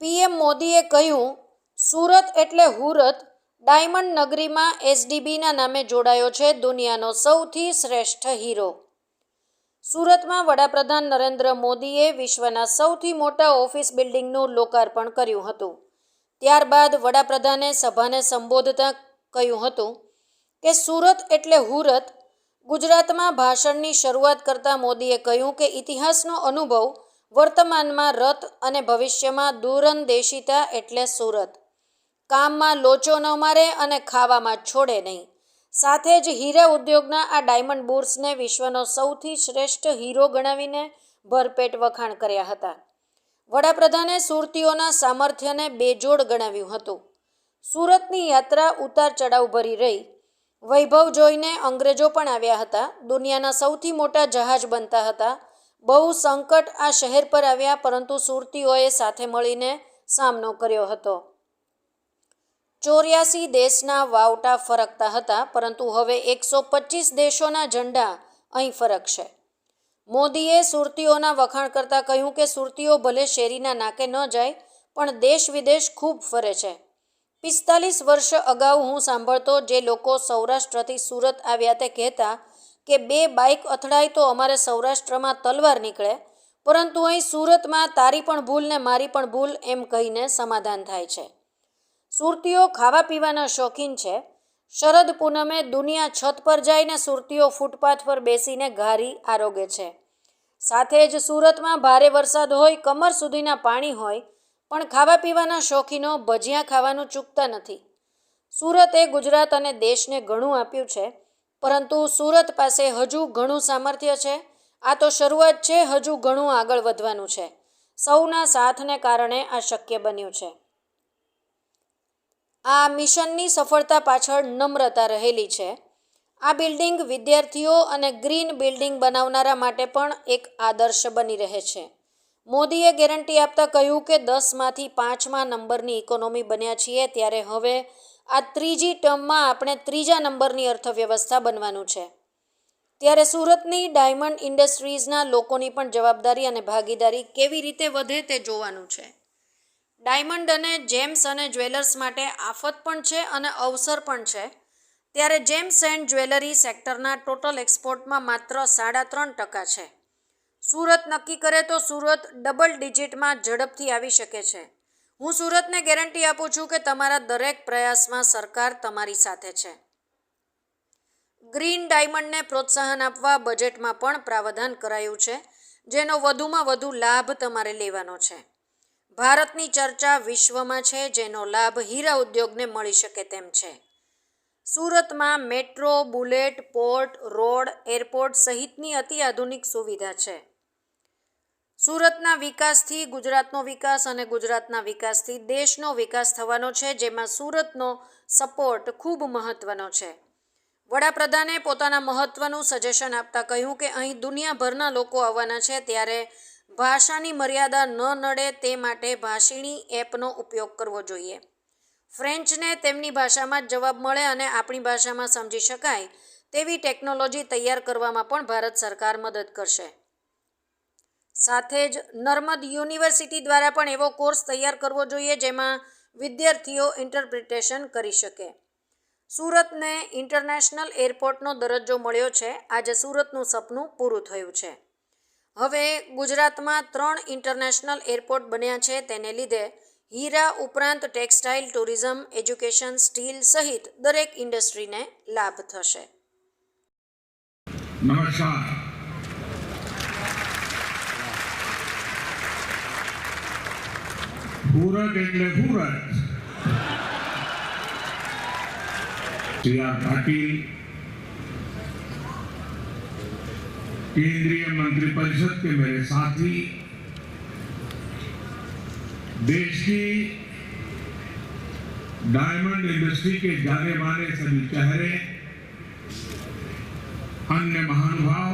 PM મોદીએ કહ્યું, સુરત એટલે હુરત ડાયમંડ નગરીમાં એસડીબીના નામે જોડાયો છે દુનિયાનો સૌથી શ્રેષ્ઠ હીરો. સુરતમાં વડાપ્રધાન નરેન્દ્ર મોદીએ વિશ્વના સૌથી મોટા ઓફિસ બિલ્ડિંગનું લોકાર્પણ કર્યું હતું. ત્યારબાદ વડાપ્રધાને સભાને સંબોધતા કહ્યું હતું કે, સુરત એટલે હુરત. ગુજરાતમાં ભાષણની શરૂઆત કરતા મોદીએ કહ્યું કે, ઇતિહાસનો અનુભવ વર્તમાનમાં રત અને ભવિષ્યમાં દૂરંદેશિતા એટલે સુરત. કામમાં લોચો ન મારે અને ખાવામાં છોડે નહીં. સાથે જ હીરા ઉદ્યોગના આ ડાયમંડ બુર્સને વિશ્વનો સૌથી શ્રેષ્ઠ હીરો ગણાવીને ભરપેટ વખાણ કર્યા હતા. વડાપ્રધાને સુરતીઓના સામર્થ્યને બેજોડ ગણાવ્યું હતું. સુરતની યાત્રા ઉતાર ચડાવ ભરી રહી. વૈભવ જોઈને અંગ્રેજો પણ આવ્યા હતા. દુનિયાના સૌથી મોટા જહાજ બનતા હતા. બહુ સંકટ આ શહેર પર આવ્યા, પરંતુ સુરતીઓએ સાથે મળીને સામનો કર્યો હતો. ચોર્યાસી દેશના વાવટા ફરકતા હતા, પરંતુ હવે એકસો પચીસ દેશોના ઝંડા અહીં ફરકશે. મોદીએ સુરતીઓના વખાણ કરતાં કહ્યું કે સુરતીઓ ભલે શેરીના નાકે ન જાય, પણ દેશ વિદેશ ખૂબ ફરે છે. પિસ્તાલીસ વર્ષ અગાઉ હું સાંભળતો, જે લોકો સૌરાષ્ટ્રથી સુરત આવ્યા તે કહેતા કે બે બાઇક અથડાય તો અમારે સૌરાષ્ટ્રમાં તલવાર નીકળે. પરંતુ અહીં સુરતમાં તારી પણ ભૂલ ને મારી પણ ભૂલ એમ કહીને સમાધાન થાય છે. સુરતીઓ ખાવા પીવાના શોખીન છે. શરદ પૂનમે દુનિયા છત પર જઈને સુરતીઓ ફૂટપાથ પર બેસીને ઘારી આરોગે છે. સાથે જ સુરતમાં ભારે વરસાદ હોય, કમર સુધીના પાણી હોય, પણ ખાવા પીવાના શોખીનો ભજીયા ખાવાનું ચૂકતા નથી. સુરતે ગુજરાત અને દેશને ઘણું આપ્યું છે. પરંતુ સુરત પાસે હજુ ઘણું સામર્થ્ય છે. આ તો શરૂઆત છે, હજુ ઘણું આગળ વધવાનું છે. સૌના સાથને કારણે આ શક્ય બન્યું છે. આ મિશનની સફળતા પાછળ નમ્રતા રહેલી છે. આ બિલ્ડિંગ વિદ્યાર્થીઓ અને ગ્રીન બિલ્ડિંગ બનાવનારા માટે પણ એક આદર્શ બની રહે છે. મોદીએ ગેરંટી આપતા કહ્યું કે દસમાંથી પાંચમા નંબરની ઇકોનોમી બન્યા છીએ, ત્યારે હવે આ ત્રીજી ટર્મમાં આપણે ત્રીજા નંબરની અર્થવ્યવસ્થા બનવાનું છે. ત્યારે સુરતની ડાયમંડ ઇન્ડસ્ટ્રીઝના લોકોની પણ જવાબદારી અને ભાગીદારી કેવી રીતે વધે તે જોવાનું છે. ડાયમંડ અને જેમ્સ અને જ્વેલર્સ માટે આફત પણ છે અને અવસર પણ છે. ત્યારે જેમ્સ એન્ડ જ્વેલરી સેક્ટરના ટોટલ એક્સપોર્ટમાં માત્ર સાડા ત્રણ ટકા છે. સુરત નક્કી કરે તો સુરત ડબલ ડિજિટમાં ઝડપથી આવી શકે છે. હું સુરતને ગેરંટી આપું છું કે તમારા દરેક પ્રયાસમાં સરકાર તમારી સાથે છે. ગ્રીન ડાયમંડને પ્રોત્સાહન આપવા બજેટમાં પણ પ્રાવધાન કરાયું છે, જેનો વધુમાં વધુ લાભ તમારે લેવાનો છે. ભારતની ચર્ચા વિશ્વમાં છે, જેનો લાભ હીરા ઉદ્યોગને મળી શકે તેમ છે. સુરતમાં metro, bullet, port, road, airport સહિતની અતિ આધુનિક સુવિધા છે. સુરતના વિકાસથી, ગુજરાતનો વિકાસ અને ગુજરાતના વિકાસથી દેશનો વિકાસ થવાનો છે, જેમાં સુરતનો સપોર્ટ ખૂબ મહત્વનો છે. વડાપ્રધાને પોતાના મહત્વનું સજેશન આપતા કહ્યું કે અહીં દુનિયાભરના લોકો આવવાના છે, ત્યારે ભાષાની મર્યાદા ન નડે તે માટે ભાષીણી એપનો ઉપયોગ કરવો જોઈએ. ફ્રેન્ચને તેમની ભાષામાં જ જવાબ મળે અને આપણી ભાષામાં સમજી શકાય તેવી ટેકનોલોજી તૈયાર કરવામાં પણ ભારત સરકાર મદદ કરશે. સાથે જ નર્મદ યુનિવર્સિટી દ્વારા પણ એવો કોર્સ તૈયાર કરવો જોઈએ જેમાં વિદ્યાર્થીઓ ઇન્ટરપ્રિટેશન કરી શકે. સુરતને ઇન્ટરનેશનલ એરપોર્ટનો દરજ્જો મળ્યો છે. આજે સુરતનું સપનું પૂરું થયું છે. હવે ગુજરાતમાં ત્રણ ઇન્ટરનેશનલ એરપોર્ટ બન્યા છે. તેને લીધે હીરા ઉપરાંત ટેક્સટાઇલ, ટુરિઝમ, એજ્યુકેશન, સ્ટીલ સહિત દરેક ઇન્ડસ્ટ્રીને લાભ થશે. નમસ્કાર. પૂરક એટલે પૂરક श्री आर पाटिल केंद्रीय मंत्रिपरिषद के मेरे साथी देश की डायमंड इंडस्ट्री के जाने माने सभी चेहरे अन्य महानुभाव